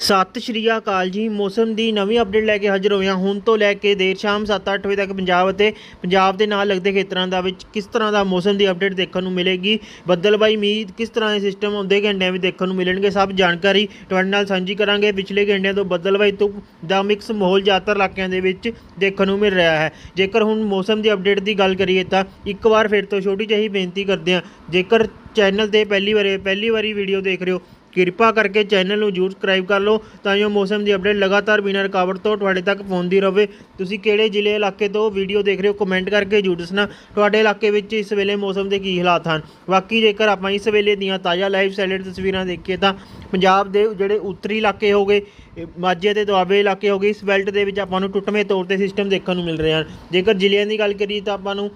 ਸਤਿ ਸ਼੍ਰੀ ਅਕਾਲ ਜੀ। ਮੌਸਮ ਦੀ ਨਵੀਂ ਅਪਡੇਟ ਲੈ ਕੇ ਹਾਜ਼ਰ ਹੋਏ ਹਾਂ। ਹੁਣ ਤੋਂ ਲੈ ਕੇ ਦੇਰ ਸ਼ਾਮ 7-8 ਵਜੇ ਤੱਕ ਪੰਜਾਬ ਅਤੇ ਪੰਜਾਬ ਦੇ ਨਾਲ ਲੱਗਦੇ ਖੇਤਰਾਂ ਦਾ ਵਿੱਚ ਕਿਸ ਤਰ੍ਹਾਂ ਦਾ ਮੌਸਮ ਦੀ ਅਪਡੇਟ ਦੇਖਣ ਨੂੰ ਮਿਲੇਗੀ? ਬੱਦਲਬਾਈ ਮੀਂਹ ਕਿਸ ਤਰ੍ਹਾਂ ਦੇ ਸਿਸਟਮ ਆਉਂਦੇ ਘੰਟਿਆਂ ਵਿੱਚ ਦੇਖਣ ਨੂੰ ਮਿਲਣਗੇ? ਸਭ ਜਾਣਕਾਰੀ ਤੁਹਾਡੇ ਨਾਲ ਸਾਂਝੀ ਕਰਾਂਗੇ। ਪਿਛਲੇ ਘੰਟਿਆਂ ਤੋਂ ਬੱਦਲਬਾਈ ਤੋਂ ਦਾ ਮਿਕਸ ਮਾਹੌਲ ਜ਼ਿਆਦਾਤਰ ਇਲਾਕਿਆਂ ਦੇ ਵਿੱਚ ਦੇਖਣ ਨੂੰ ਮਿਲ ਰਿਹਾ ਹੈ। ਜੇਕਰ ਹੁਣ ਮੌਸਮ ਦੀ ਅਪਡੇਟ ਦੀ ਗੱਲ ਕਰੀਏ ਤਾਂ ਇੱਕ ਵਾਰ ਫਿਰ ਤੋਂ ਛੋਟੀ ਜਿਹੀ ਬੇਨਤੀ ਕਰਦੇ ਹਾਂ। ਜੇਕਰ ਚੈਨਲ ਤੇ ਪਹਿਲੀ ਵਾਰੀ ਪਹਿਲੀ ਵਾਰੀ ਵੀਡੀਓ ਦੇਖ ਰਹੇ ਹੋ ਕਿਰਪਾ ਕਰਕੇ ਚੈਨਲ ਨੂੰ ਜਰੂਰ ਸਬਸਕ੍ਰਾਈਬ ਕਰ ਲਓ ਤਾਂ ਜੋ ਮੌਸਮ ਦੀ ਅਪਡੇਟ ਲਗਾਤਾਰ ਬਿਨਾਂ ਰੁਕਾਵਟ ਤੋਂ ਤੁਹਾਡੇ ਤੱਕ ਪਹੁੰਚਦੀ ਰਹੇ। ਤੁਸੀਂ ਕਿਹੜੇ ਜ਼ਿਲ੍ਹੇ ਇਲਾਕੇ ਤੋਂ ਵੀਡੀਓ ਦੇਖ ਰਹੇ ਹੋ ਕਮੈਂਟ ਕਰਕੇ ਜਰੂਰ ਦੱਸਣਾ। ਤੁਹਾਡੇ ਇਲਾਕੇ ਵਿੱਚ ਇਸ ਵੇਲੇ ਮੌਸਮ ਦੇ ਕੀ ਹਾਲਾਤ ਹਨ? ਬਾਕੀ ਜੇਕਰ ਆਪਾਂ ਇਸ ਵੇਲੇ ਦੀਆਂ ਤਾਜ਼ਾ ਲਾਈਵ ਸੈਲਡ ਤਸਵੀਰਾਂ ਦੇਖੀਏ ਤਾਂ ਪੰਜਾਬ ਦੇ ਜਿਹੜੇ ਉੱਤਰੀ ਇਲਾਕੇ ਹੋ ਗਏ ਮਾਝੇ ਤੇ ਦੁਆਬੇ ਇਲਾਕੇ ਹੋ ਗਏ, ਇਸ ਬੈਲਟ ਦੇ ਵਿੱਚ ਆਪਾਂ ਨੂੰ ਟੁੱਟਵੇਂ ਤੌਰ ਤੇ ਸਿਸਟਮ ਦੇਖਣ ਨੂੰ ਮਿਲ ਰਹੇ ਹਨ। ਜੇਕਰ ਜ਼ਿਲ੍ਹਿਆਂ ਦੀ ਗੱਲ ਕਰੀਏ ਤਾਂ ਆਪਾਂ ਨੂੰ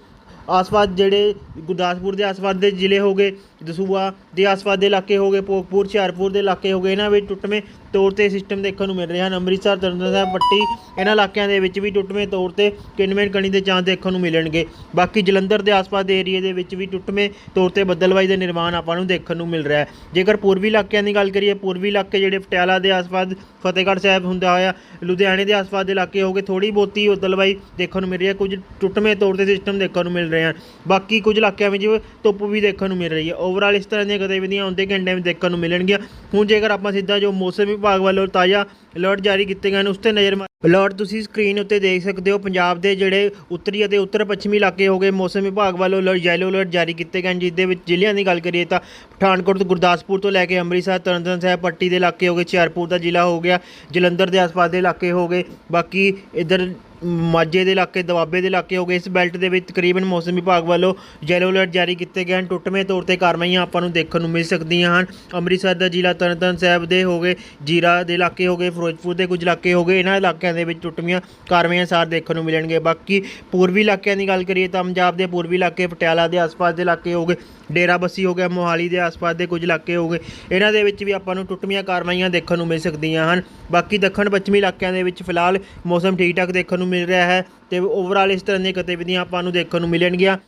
ਆਸ-ਪਾਸ ਜਿਹੜੇ ਗੁਰਦਾਸਪੁਰ ਦੇ ਆਸ-ਪਾਸ ਦੇ ਜ਼ਿਲ੍ਹੇ ਹੋ ਗਏ ਦਸੂਆ ਦੇ ਆਸ-ਪਾਸ ਦੇ ਇਲਾਕੇ ਹੋ ਗਏ, ਭੋਗਪੁਰ, ਹੁਸ਼ਿਆਰਪੁਰ ਦੇ ਇਲਾਕੇ ਹੋ ਗਏ, ਇਹਨਾਂ ਵਿੱਚ ਟੁੱਟਵੇਂ ਤੌਰ ਤੇ ਸਿਸਟਮ ਦੇਖਣ ਨੂੰ ਮਿਲ ਰਹੇ ਹਨ। ਅੰਮ੍ਰਿਤਸਰ, ਤਰਨਤਾਰਨ ਸਾਹਿਬ, ਪੱਟੀ, ਇਹਨਾਂ ਇਲਾਕਿਆਂ ਦੇ ਵਿੱਚ ਵੀ ਟੁੱਟਵੇਂ ਤੌਰ ਤੇ ਕਿਨਵੇਂ ਕਣੀ ਦੇ ਚਾਂਸ ਦੇਖਣ ਨੂੰ ਮਿਲਣਗੇ। ਬਾਕੀ ਜਲੰਧਰ ਦੇ ਆਸ-ਪਾਸ ਦੇ ਏਰੀਏ ਦੇ ਵਿੱਚ ਵੀ ਟੁੱਟਵੇਂ ਤੌਰ ਤੇ ਬੱਦਲਬਾਈ ਦੇ ਨਿਰਮਾਣ ਆਪਾਂ ਨੂੰ ਦੇਖਣ ਨੂੰ ਮਿਲ ਰਿਹਾ ਹੈ। ਜੇਕਰ ਪੂਰਬੀ ਇਲਾਕਿਆਂ ਦੀ ਗੱਲ ਕਰੀਏ, ਪੂਰਬੀ ਇਲਾਕੇ ਜਿਹੜੇ ਪਟਿਆਲਾ ਦੇ ਆਸ-ਪਾਸ, ਫਤਿਹਗੜ੍ਹ ਸਾਹਿਬ ਹੁੰਦਾ ਹੋਇਆ, ਲੁਧਿਆਣੇ ਦੇ ਆਸ-ਪਾਸ ਦੇ ਇਲਾਕੇ ਹੋ ਗਏ ਥੋੜੀ ਬਹੁਤੀ ਬੱਦਲਬਾਈ ਦੇਖਣ ਨੂੰ ਮਿਲ ਰਹੀ ਹੈ, ਕੁਝ ਟੁੱਟਵੇਂ ਤੌਰ ਤੇ ਸਿਸਟਮ ਦੇਖਣ ਨੂੰ ਮਿਲ ਰਹੇ ਹਨ। ਬਾਕੀ ਕੁਝ ਇਲਾਕਿਆਂ ਵਿੱਚ ਧੁੱਪ ਵੀ ਦੇਖਣ ਨੂੰ ਮਿਲ ਰਹੀ ਹੈ। ਓਵਰਆਲ ਇਸ ਤਰ੍ਹਾਂ ਦੀਆਂ ਗਤੀਵਿਧੀਆਂ ਆਉਂਦੇ ਘੰਟਿਆਂ ਵਿੱਚ ਦੇਖਣ ਨੂੰ ਮਿਲਣਗੀਆਂ। ਹੁਣ ਜੇਕਰ ਆਪਾਂ ਸਿੱਧਾ ਜੋ ਮੌਸਮ ਵਿਭਾਗ ਵੱਲੋਂ ਤਾਜ਼ਾ ਅਲਰਟ ਜਾਰੀ ਕੀਤੇ ਗਏ ਨੇ, ਉਸ ਤੇ ਨਜ਼ਰ ਮਾਰ ਅਲਰਟ ਤੁਸੀਂ ਸਕਰੀਨ ਉੱਤੇ ਦੇਖ ਸਕਦੇ ਹੋ, ਪੰਜਾਬ ਦੇ ਜਿਹੜੇ ਉੱਤਰੀ ਅਤੇ ਉੱਤਰ ਪੱਛਮੀ ਇਲਾਕੇ ਹੋ ਗਏ, ਮੌਸਮ ਵਿਭਾਗ ਵੱਲੋਂ ਅਲਰਟ ਯੈਲੋ ਅਲਰਟ ਜਾਰੀ ਕੀਤੇ ਗਏ ਨੇ ਜਿਸ ਦੇ ਵਿੱਚ ਜ਼ਿਲ੍ਹਿਆਂ ਦੀ ਗੱਲ ਕਰੀਏ ਤਾਂ ਪਠਾਨਕੋਟ ਤੋਂ ਗੁਰਦਾਸਪੁਰ ਤੋਂ ਲੈ ਕੇ ਅੰਮ੍ਰਿਤਸਰ, ਤਰਨਤਾਰਨ ਸਾਹਿਬ, ਪੱਟੀ ਦੇ ਇਲਾਕੇ ਹੋ ਗਏ, ਹੁਸ਼ਿਆਰਪੁਰ ਦਾ ਜ਼ਿਲ੍ਹਾ ਹੋ ਗਿਆ, ਜਲੰਧਰ ਦੇ ਆਸ-ਪਾਸ ਦੇ ਇਲਾਕੇ ਹੋ ਗਏ, ਬਾਕੀ ਇਧਰ ਮਾਝੇ ਦੇ ਇਲਾਕੇ ਦੁਆਬੇ ਦੇ ਇਲਾਕੇ ਹੋ ਗਏ, ਇਸ ਬੈਲਟ ਦੇ ਵਿੱਚ ਤਕਰੀਬਨ ਮੌਸਮ ਵਿਭਾਗ ਵੱਲੋਂ ਯੈਲੋ ਅਲਰਟ ਜਾਰੀ ਕੀਤੇ ਗਏ ਹਨ, ਟੁੱਟਵੇਂ ਤੌਰ ਤੇ ਕਾਰਵਾਈਆਂ ਆਪਾਂ ਨੂੰ ਦੇਖਣ ਨੂੰ ਮਿਲ ਸਕਦੀਆਂ ਹਨ, ਅੰਮ੍ਰਿਤਸਰ ਦਾ ਜ਼ਿਲ੍ਹਾ ਤਰਨਤਾਰਨ ਸਾਹਿਬ ਦੇ ਹੋ ਗਏ, ਜੀਰਾ ਦੇ ਇਲਾਕੇ ਹੋ ਗਏ, ਫਿਰੋਜ਼ਪੁਰ ਦੇ ਕੁਝ ਇਲਾਕੇ ਹੋ ਗਏ, ਇਹਨਾਂ ਇਲਾਕਿਆਂ ਦੇ ਵਿੱਚ ਟੁੱਟਵੀਆਂ ਕਾਰਵਾਈਆਂ ਸਾਰ ਦੇਖਣ ਨੂੰ ਮਿਲਣਗੇ। ਬਾਕੀ ਪੂਰਬੀ ਇਲਾਕਿਆਂ ਦੀ ਗੱਲ ਕਰੀਏ ਤਾਂ ਪੰਜਾਬ ਦੇ ਪੂਰਬੀ ਇਲਾਕੇ, ਪਟਿਆਲਾ ਦੇ ਆਸ-ਪਾਸ ਦੇ ਇਲਾਕੇ ਹੋ ਗਏ। ਡੇਰਾ ਹੋ ਗਿਆ, ਮੋਹਾਲੀ ਦੇ ਆਸ-ਪਾਸ ਦੇ ਕੁਝ ਇਲਾਕੇ ਹੋ ਗਏ। ਇਹਨਾਂ ਦੇ ਵਿੱਚ ਵੀ ਆਪਾਂ ਨੂੰ ਟੁੱਟਵੀਆਂ ਕਾਰਵਾਈਆਂ ਦੇਖਣ ਨੂੰ ਮਿਲ ਸਕਦੀਆਂ ਹਨ। ਬਾਕੀ ਦੱਖਣ ਪੱਛਮੀ ਇਲਾਕਿਆਂ ਦੇ ਵਿੱਚ ਫਿਲਹਾਲ ਮੌਸਮ ਠੀਕ ਠਾਕ ਦੇਖਣ ਨੂੰ ਮਿਲ ਰਿਹਾ ਹੈ ਤੇ ਓਵਰਆਲ ਇਸ ਤਰ੍ਹਾਂ ਦੀਆਂ ਗਤੀਵਿਧੀਆਂ ਆਪਾਂ ਨੂੰ ਦੇਖਣ ਨੂੰ ਮਿਲਣਗੀਆਂ।